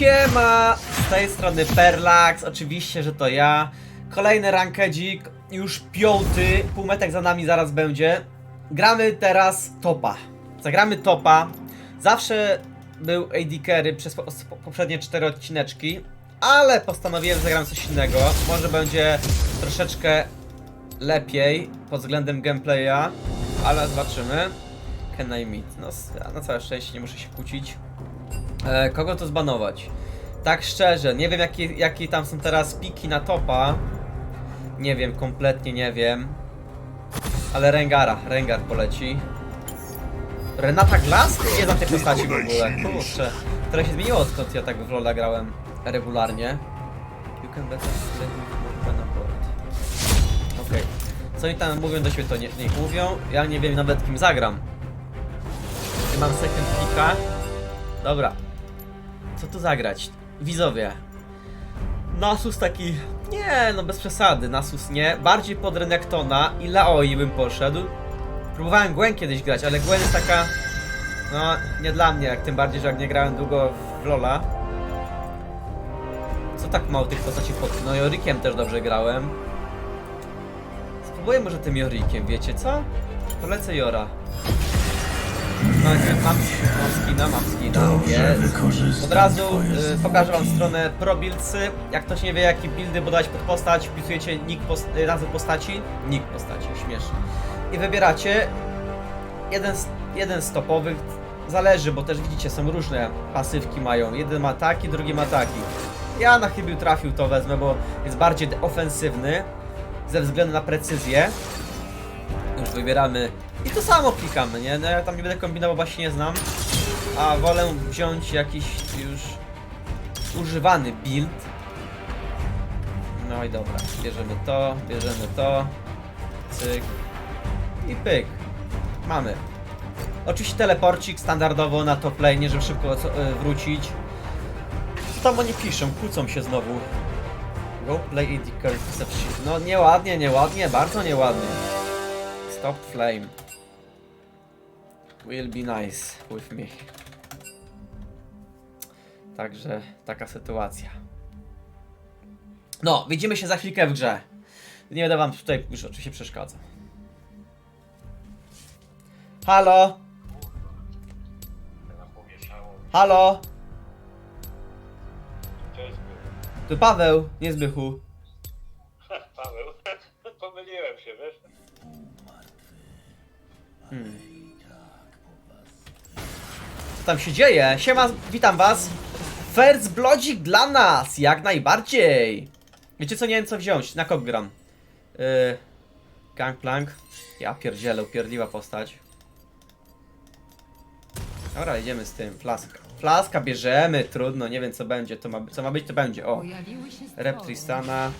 Siema! Z tej strony Perlax, oczywiście, że to ja. Kolejny rankedzik, już piąty, półmetek za nami zaraz będzie. Gramy teraz topa. Zagramy topa. Zawsze był AD Carry przez po- po- poprzednie cztery odcineczki, ale postanowiłem, że zagram coś innego. Może będzie troszeczkę lepiej pod względem gameplaya, ale zobaczymy. Can I meet? No, na całe szczęście nie muszę się kłócić. E, kogo to zbanować? Tak szczerze, nie wiem jakie, jakie tam są teraz piki na topa. Nie wiem, kompletnie nie wiem. Ale Rengara, Rengar poleci. Renata Glass? Nie znam tej postaci w ogóle. Kurczę. Która się zmieniło odkąd ja tak w Lola grałem regularnie. You can better. Okej. Co oni tam mówią do siebie, to nie, niech mówią. Ja nie wiem nawet kim zagram. Mam second picka? Dobra. Co tu zagrać? Widzowie. Nasus taki... Nie, no bez przesady, Nasus nie. Bardziej pod Renektona i Laoi bym poszedł. Próbowałem Gwen kiedyś grać, ale Gwen jest taka... No, nie dla mnie, jak tym bardziej, że jak nie grałem długo w Lola. Co tak mało tych postaci pod... No, Jorikiem też dobrze grałem. Spróbuję może tym Jorikiem, wiecie co? Polecę Jora. No, mam, mam skina, mam skina, jest. Od razu y, pokażę wam stronę ProBuildsy. Jak ktoś nie wie jakie buildy budować pod postać, wpisujecie nick post y, nazwę postaci, nick postaci, śmiesznie. I wybieracie jeden z, jeden z topowych, zależy, bo też widzicie, są różne pasywki mają. Jeden ma taki, drugi ma taki. Ja na chybił trafił to wezmę, bo jest bardziej ofensywny ze względu na precyzję. Już wybieramy i to samo klikamy, nie? No ja tam nie będę kombinował, bo się nie znam. A wolę wziąć jakiś już używany build. No i dobra, bierzemy to, bierzemy to. Cyk. I pyk. Mamy. Oczywiście teleporcik standardowo na top lane, żeby szybko y, wrócić. Co tam oni piszą? Kłócą się znowu. Go play AD shield. No nieładnie, nieładnie, bardzo nieładnie. Stop flame. Will be nice with me. Także taka sytuacja. No, widzimy się za chwilkę w grze. Nie będę wam tutaj już oczywiście przeszkadzał. Halo? Halo? Tu Paweł, nie Zbychu. Paweł. Pomyliłem się, wiesz? Co tam się dzieje? Siema, witam was. First Bloodzik dla nas, jak najbardziej. Wiecie co, nie wiem co wziąć, na kok gram. Yy, Gangplank. Ja pierdzielę, upierdliwa postać. Dobra, idziemy z tym, flaska. Flaska bierzemy, trudno, nie wiem co będzie, to ma, co ma być to będzie, o. Rep. Tristana.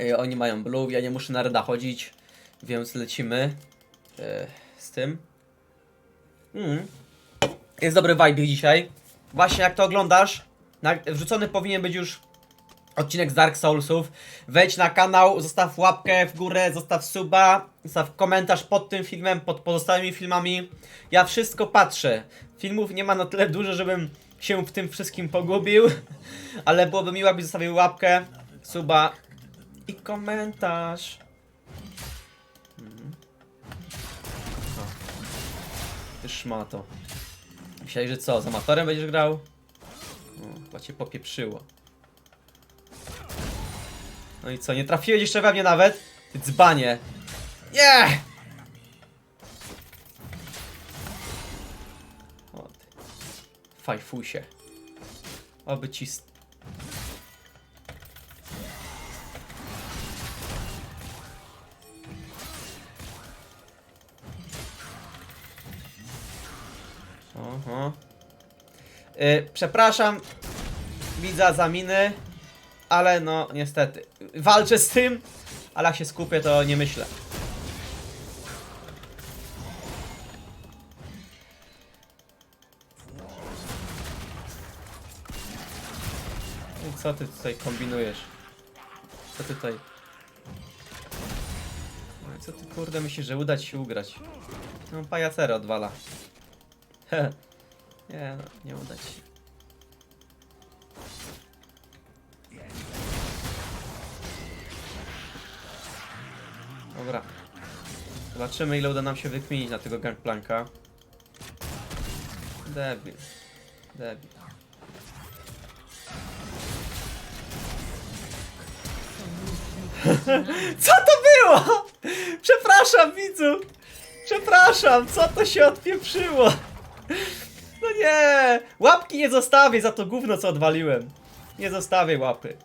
Y, oni mają blue, ja nie muszę na reda chodzić, więc lecimy z tym. Mm. Jest dobry vibe dzisiaj. Właśnie jak to oglądasz, wrzucony powinien być już odcinek z Dark Soulsów. Wejdź na kanał, zostaw łapkę w górę, zostaw suba, zostaw komentarz pod tym filmem, pod pozostałymi filmami. Ja wszystko patrzę. Filmów nie ma na tyle dużo, żebym się w tym wszystkim pogubił, ale byłoby miło, jakbyś zostawił łapkę, suba i komentarz. Ty szmato. Myślałeś, że co, z amatorem będziesz grał? O, chyba cię popieprzyło. No i co, nie trafiłeś jeszcze we mnie nawet? Ty dzbanie. Nie! Ty. Fajfusie. Oby ci... s- Oho. Y, przepraszam widza za miny, ale no niestety. Walczę z tym, ale jak się skupię to nie myślę. Co ty tutaj kombinujesz? Co ty tutaj... No co ty kurde myślisz, że uda ci się ugrać? No pajacerę odwala. Nie no, nie uda ci się. Dobra. Zobaczymy ile uda nam się wykminić na tego gangplanka. Debil. Debil. Co to było? Przepraszam widzu! Przepraszam, co to się odpieprzyło? Nie! Łapki nie zostawię za to gówno co odwaliłem. Nie zostawię łapy.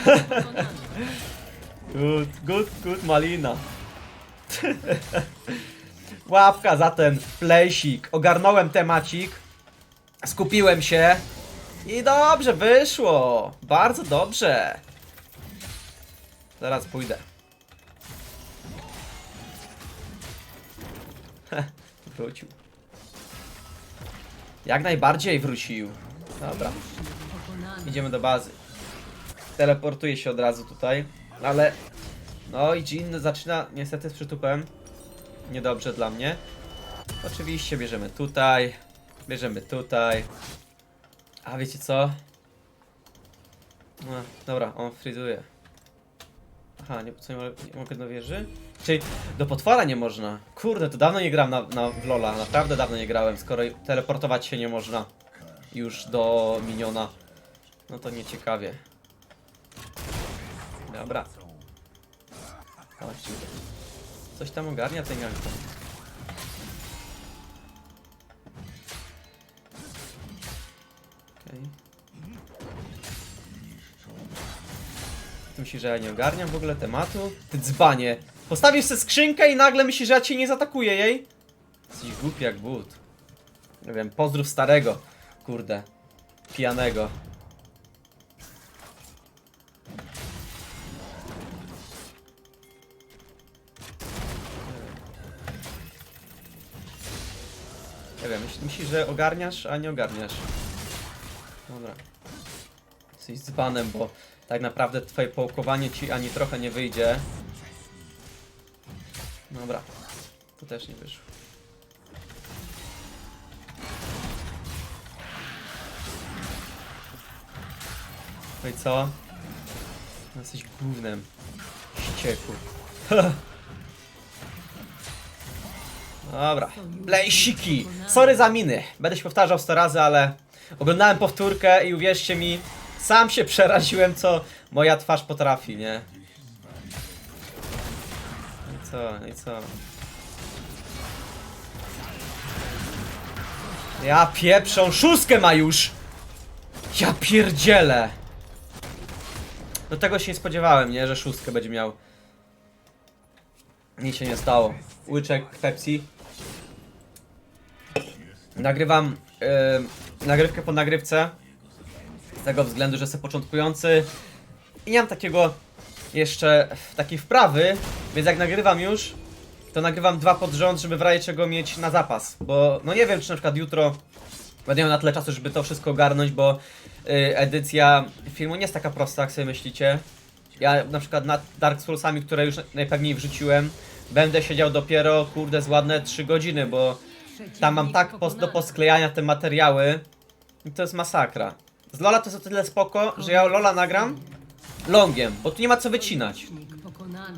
Good, good, good malina. Łapka za ten flesik. Ogarnąłem temacik. Skupiłem się. I dobrze wyszło. Bardzo dobrze. Zaraz pójdę. Wrócił. Jak najbardziej wrócił. Dobra. Idziemy do bazy. Teleportuję się od razu tutaj, ale... No i Jin zaczyna niestety z przytupem. Niedobrze dla mnie. Oczywiście bierzemy tutaj. Bierzemy tutaj. A wiecie co? No, dobra, on frizuje. Aha, nie, co, nie, mo- nie mogę do wieży? Czyli do potwora nie można. Kurde, to dawno nie gram na, na w Lola. Naprawdę dawno nie grałem, skoro teleportować się nie można. Już do miniona. No to nieciekawie. Dobra. Chodź. Coś tam ogarnia ten Janko. Myślisz, że ja nie ogarniam w ogóle tematu? Ty dzbanie. Postawisz sobie skrzynkę i nagle myślisz, że ja cię nie zaatakuję jej? Jesteś głupi jak but. Nie wiem, pozdrów starego. Kurde. Pijanego. Nie wiem, myśl- myślisz, że ogarniasz, a nie ogarniasz. Dobra. Jesteś dzbanem, bo tak naprawdę twoje połkowanie ci ani trochę nie wyjdzie. Dobra. To też nie wyszło. No i co? No jesteś gównem. Ścieku. Dobra. Blejsiki! Sorry za miny. Będę się powtarzał 100 razy, ale oglądałem powtórkę i uwierzcie mi, sam się przeraziłem, co moja twarz potrafi, nie? I co, i co? Ja pieprzą, szóstkę ma już! Ja pierdzielę! Do tego się nie spodziewałem, nie? Że szóstkę będzie miał. Nic się nie stało. Łyczek Pepsi. Nagrywam yy, nagrywkę po nagrywce. Z tego względu, że jestem początkujący. I nie mam takiego jeszcze takiej wprawy, więc jak nagrywam już, to nagrywam dwa pod rząd, żeby w razie czego mieć na zapas. Bo no nie wiem, czy na przykład jutro będę miał na tyle czasu, żeby to wszystko ogarnąć, bo y, edycja filmu nie jest taka prosta, jak sobie myślicie. Ja na przykład nad Dark Soulsami, które już najpewniej wrzuciłem, będę siedział dopiero, kurde, z ładne 3 godziny, bo tam mam tak pos do posklejania te materiały i to jest masakra. Z Lola to jest o tyle spoko, że ja Lola nagram longiem, bo tu nie ma co wycinać.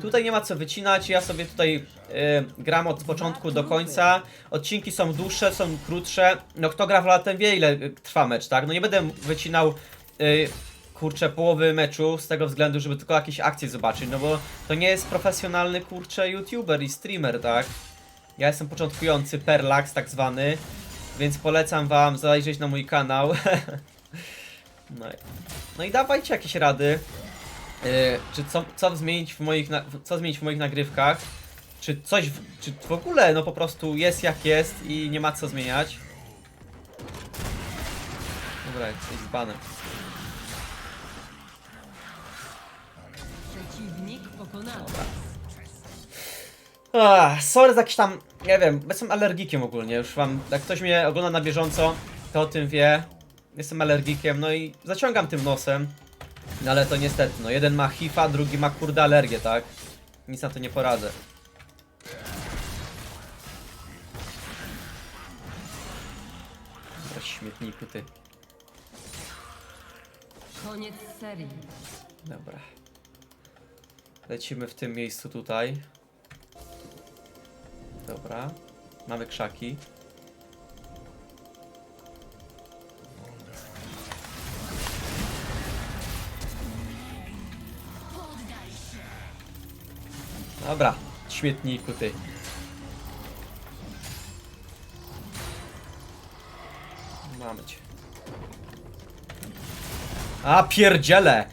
Tutaj nie ma co wycinać, ja sobie tutaj y, gram od początku do końca. Odcinki są dłuższe, są krótsze. No kto gra w Lola, ten wie ile trwa mecz, tak? No nie będę wycinał y, kurczę połowy meczu z tego względu, żeby tylko jakieś akcje zobaczyć, no bo to nie jest profesjonalny kurczę youtuber i streamer, tak? Ja jestem początkujący, Perlax tak zwany, więc polecam wam zajrzeć na mój kanał. no, i, no i dawajcie jakieś rady. Yy, czy co, co zmienić w moich na, co zmienić w moich nagrywkach? Czy coś, w, czy w ogóle no po prostu jest jak jest i nie ma co zmieniać? Dobra, jesteś z banem. Przeciwnik pokonany. Ach, sorry za jakiś tam, nie wiem, jestem alergikiem ogólnie, już wam, jak ktoś mnie ogląda na bieżąco, to o tym wie. Jestem alergikiem, no i zaciągam tym nosem. No ale to niestety, no jeden ma hifa, drugi ma kurde alergię, tak? Nic na to nie poradzę. Śmietniku ty. Koniec serii. Dobra. Lecimy w tym miejscu tutaj. Dobra. Mamy krzaki. Dobra, śmietniku ty. Mamy cię. A pierdziele!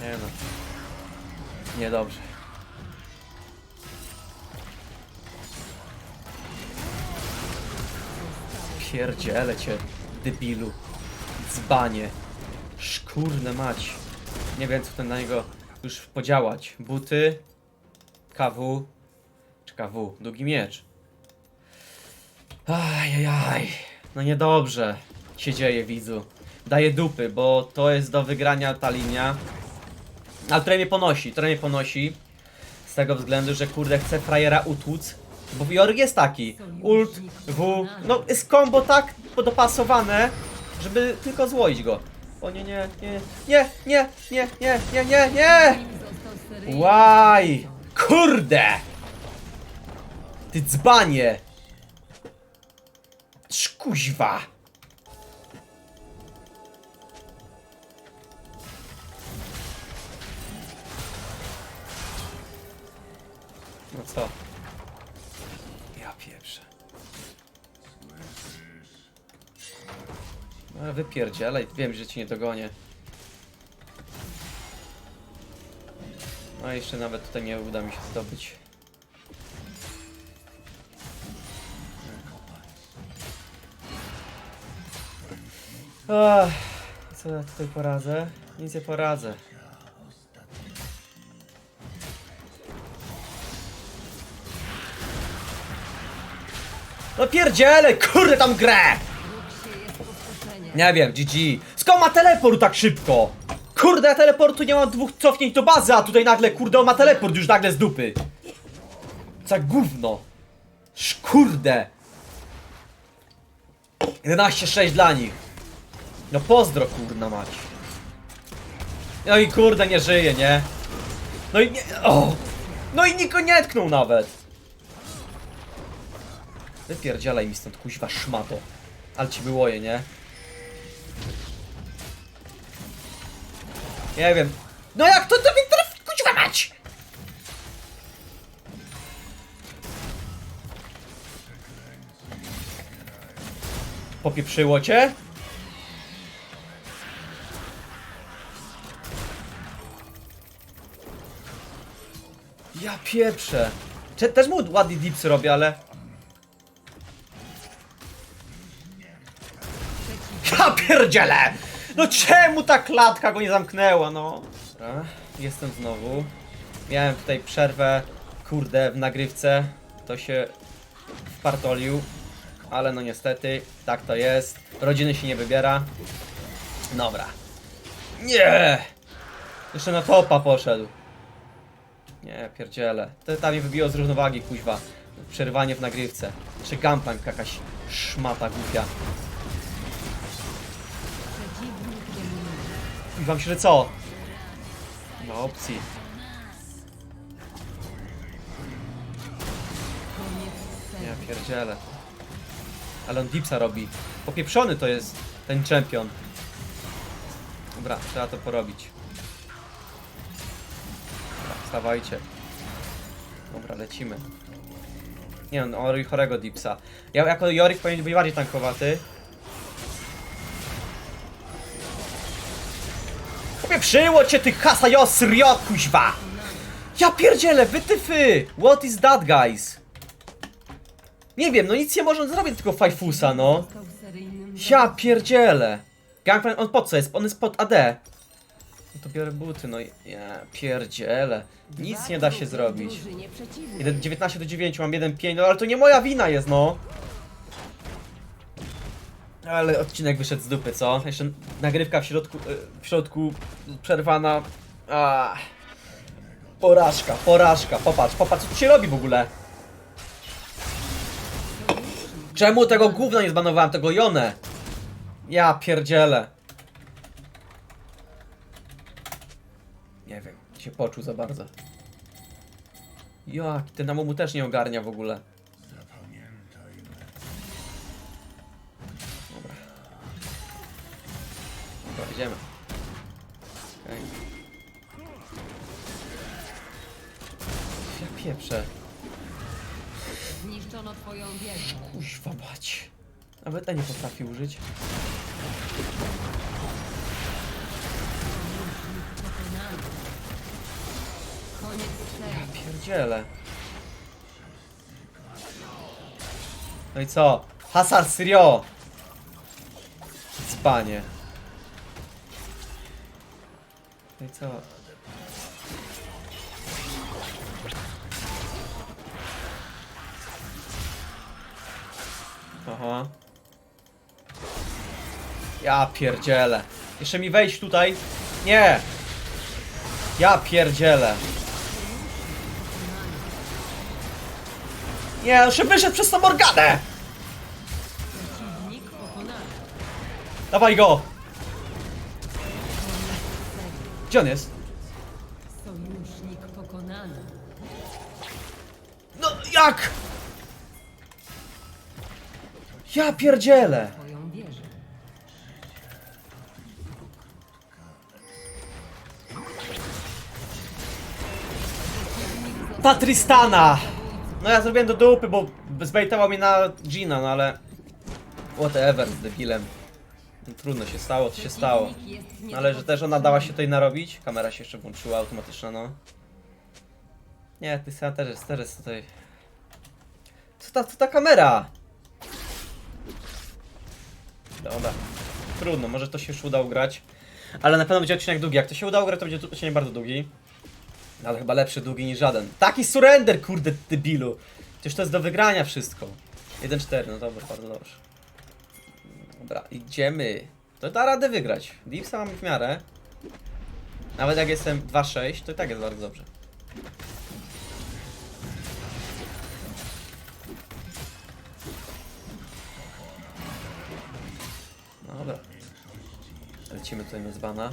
Nie no. Niedobrze. Pierdziele cię, debilu. Dzbanie. Szkurne mać. Nie wiem co ten na niego już podziałać. Buty. KW. Czy KW? Długi miecz. Ajajaj. No niedobrze się dzieje, widzu. Daję dupy, bo to jest do wygrania ta linia. Ale trochę mnie ponosi, trochę mnie ponosi. Z tego względu, że kurde chcę frajera utłuc. Bo Jorg jest taki. Ult, W. No jest combo tak dopasowane, żeby tylko złoić go. O nie, nie, nie, nie, nie, nie, nie, nie, nie, nie! Łaj! Kurde! Ty dzbanie! Szkuźwa! No co? No ale wypierdzielaj, wiem, że ci nie dogonię. No jeszcze nawet tutaj nie uda mi się zdobyć. Ach, co ja tutaj poradzę? Nic nie poradzę. No pierdziele, kurde tam grę! Nie wiem, GG. Skąd ma teleport tak szybko? Kurde, ja teleportu nie mam dwóch cofnięć do bazy, a tutaj nagle, kurde, on ma teleport już nagle z dupy. Za gówno. Szkurde. 11-6 dla nich. No pozdro, kurna mać. No i kurde, nie żyje, nie? No i nie... O! No i niko nie tknął nawet. Wypierdzielaj mi stąd, kuźwa szmato. Ale ci było je, nie? Nie wiem. No jak to tobie trafi, kuźwa mać! Popieprzyło cię? Ja pieprzę. Cze- Też mu ładnie dipsy robię, ale... Ja pierdzielę! No czemu ta klatka go nie zamknęła, no? Dobra, jestem znowu. Miałem tutaj przerwę, kurde, w nagrywce. To się wpartolił. Ale no niestety, tak to jest. Rodziny się nie wybiera. Dobra. Nie! Jeszcze na topa poszedł. Nie, pierdziele. To tam mnie wybiło z równowagi, kuźwa. Przerwanie w nagrywce. Czy Gunplank jakaś szmata głupia. I wam się, że co? No opcji. Koniec serii. Ja pierdzielę. Ale on dipsa robi. Popieprzony to jest ten czempion. Dobra, trzeba to porobić. Dobra, wstawajcie. Dobra, lecimy. Nie no, Ori chorego dipsa. Ja jako Jorik powinien być bardziej tankowaty. Popieprzyło cię ty hasa Josrio, kuźwa! Ja pierdzielę, wytyfy! What is that, guys? Nie wiem, no nic nie może zrobić tylko Fajfusa, no. Ja pierdzielę. Gangplank, on po co jest? On jest pod AD. No to biorę buty, no ja pierdzielę. Nic nie da się zrobić. Drużynie przeciwnej. Jeden- 19 do 9, mam 1-5, no ale to nie moja wina jest, no. Ale odcinek wyszedł z dupy, co? Jeszcze nagrywka w środku, e, w środku przerwana. Ah. Porażka, porażka. Popatrz, popatrz, co tu się robi w ogóle. Czemu tego gówna nie zbanowałem, tego Jonę? Ja pierdzielę. Nie wiem, się poczuł za bardzo. Jak, ten Amumu też nie ogarnia w ogóle. Idziemy. Okej. Ja pieprzę. Zniszczono twoją wieżę. Kuźwa bać. Nawet ten nie potrafi użyć. Koniec serii. Pierdziele. No i co? Hasar Syrio! Spanie. I co? Aha. Ja pierdzielę. Jeszcze mi wejść tutaj? Nie! Ja pierdzielę. Nie, jeszcze wyszedł przez tą Morganę! Dawaj go! Gdzie on jest? Sojusznik pokonany. No jak? Ja pierdzielę! Twoją wieżę. Patristana! No ja zrobiłem do dupy, bo zbejtował mnie na Gina, no ale... Whatever, z debilem. No, trudno się stało, co się stało. Ale że też ona dała się tutaj narobić. Kamera się jeszcze włączyła automatyczna, no. Nie, ty sam też jest, też jest tutaj. Co ta, co ta kamera? Dobra. Trudno, może to się już uda ugrać. Ale na pewno będzie odcinek długi. Jak to się uda ugrać, to będzie odcinek bardzo długi. Ale chyba lepszy długi niż żaden. Taki surrender, kurde, debilu. Przecież to jest do wygrania wszystko. 1-4, no dobra, bardzo dobrze. Dobra, idziemy. To da radę wygrać. Deepsa mamy w miarę. Nawet jak jestem 2-6, to i tak jest bardzo dobrze. Dobra. Lecimy tutaj na dzbana.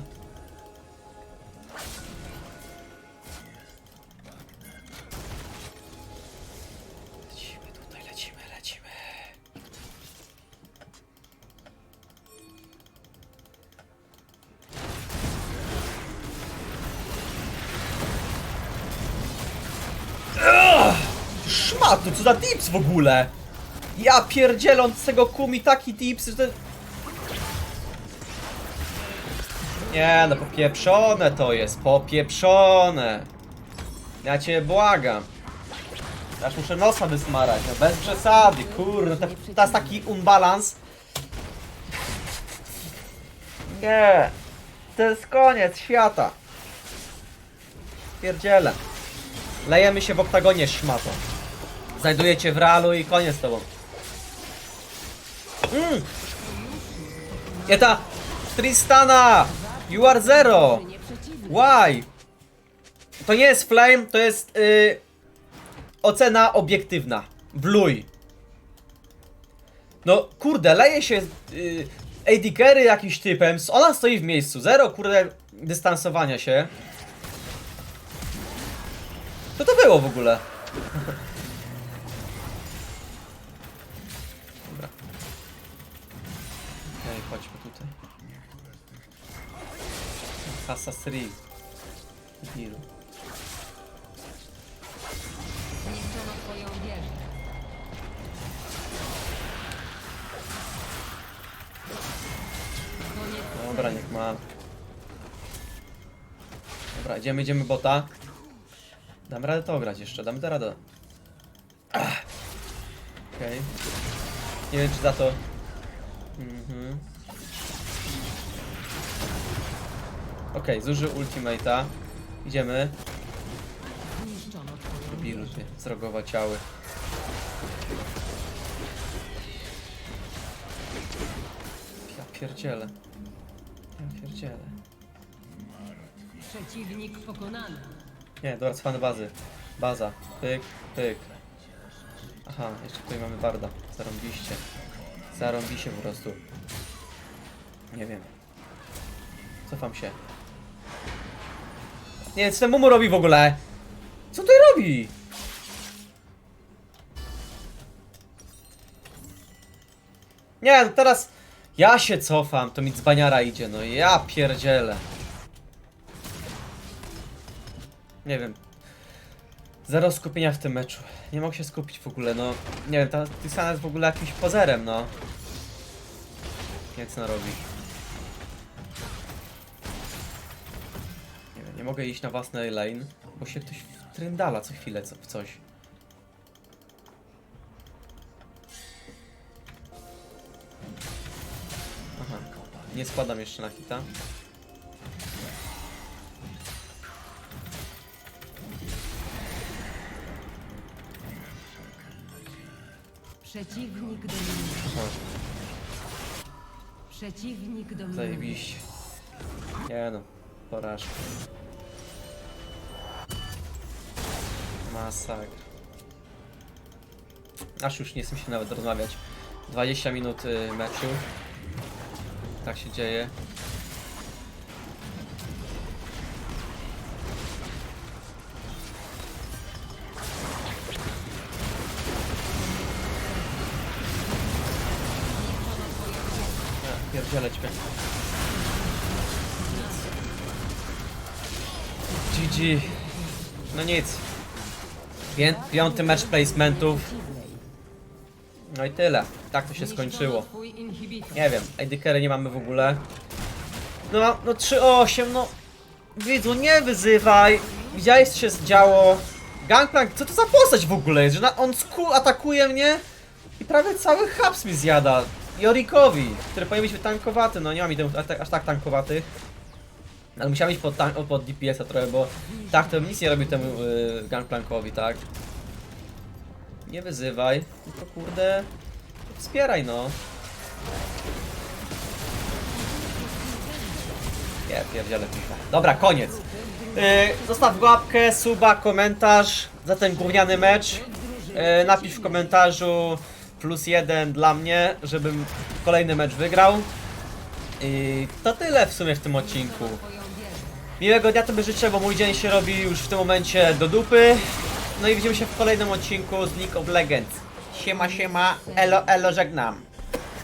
Szmatu, co za tips w ogóle? Ja pierdzieląc z tego kumi taki tips, że... Nie no, popieprzone to jest, popieprzone. Ja cię błagam. Aż muszę nosa wysmarać, no bez przesady, kurde, to, jest taki unbalans. Nie, to jest koniec świata. Pierdziele. Lejemy się w oktagonie szmato. Znajdujecie w realu i koniec z tobą. Mm. Eta! Tristana! You are zero! Why? To nie jest flame, to jest y, ocena obiektywna. Bluj. No kurde, leje się y, AD carry jakimś typem, ona stoi w miejscu, zero kurde dystansowania się. Co to było w ogóle? Casa 3. Zbiru. Zniszczono twoją wieżę. No Dobra, niech ma. Dobra, idziemy, idziemy bota. Dam radę to grać jeszcze, damy to radę. Ach. Okej. Nie wiem czy za to. Mhm. Okej, zużył ultimate'a. Idziemy. Zniszczono twoją Bilu wieżę. ty, zrogowaciały. Ja pierdzielę. Ja pierdzielę. Przeciwnik pokonany. Nie, dobra, cwany bazy. Baza. Pyk, pyk. Aha, jeszcze tutaj mamy barda. Zarąbiście. Zarąbiście po prostu. Nie wiem. Cofam się. Nie, co ten Mumu robi w ogóle? Co tutaj robi? Nie, no teraz ja się cofam, to mi dzbaniara idzie, no ja pierdzielę. Nie wiem. Zero skupienia w tym meczu. Nie mogę się skupić w ogóle, no. Nie wiem, ta Tisana jest w ogóle jakimś pozerem, no. Nie wiem, co robi. Nie mogę iść na własny lane, bo się ktoś tryndala co chwilę co, w coś. Aha, nie składam jeszcze na hita. Przeciwnik dominuje. Aha, Przeciwnik dominuje. zajebiście. Nie no, porażka. Masakra. Aż już nie chcę się nawet rozmawiać. 20 minut y, meczu. Tak się dzieje. GG. No nic. Piąty mecz placementów. No i tyle. Tak to się skończyło. Nie wiem, AD nie mamy w ogóle. No, no 3-8, no. Widzu, nie wyzywaj. Widziałeś co się działo. Gangplank, co to za postać w ogóle jest? Że na, on atakuje mnie i prawie cały haps mi zjada. Jorikowi, który powinien być tankowaty, no nie mam item aż tak tankowatych. Ale musiałem iść pod, pod DPS-a trochę, bo tak to nic nie robił temu yy, Gangplankowi, tak? Nie wyzywaj, tylko kurde, wspieraj no. Nie, pierdziele FIFA. Dobra, koniec. Yy, zostaw łapkę, suba, komentarz za ten gówniany mecz. Yy, napisz w komentarzu plus jeden dla mnie, żebym kolejny mecz wygrał. I to tyle w sumie w tym odcinku. Miłego dnia tobie życzę, bo mój dzień się robi już w tym momencie do dupy. No i widzimy się w kolejnym odcinku z League of Legends. Siema, siema, elo, elo, żegnam.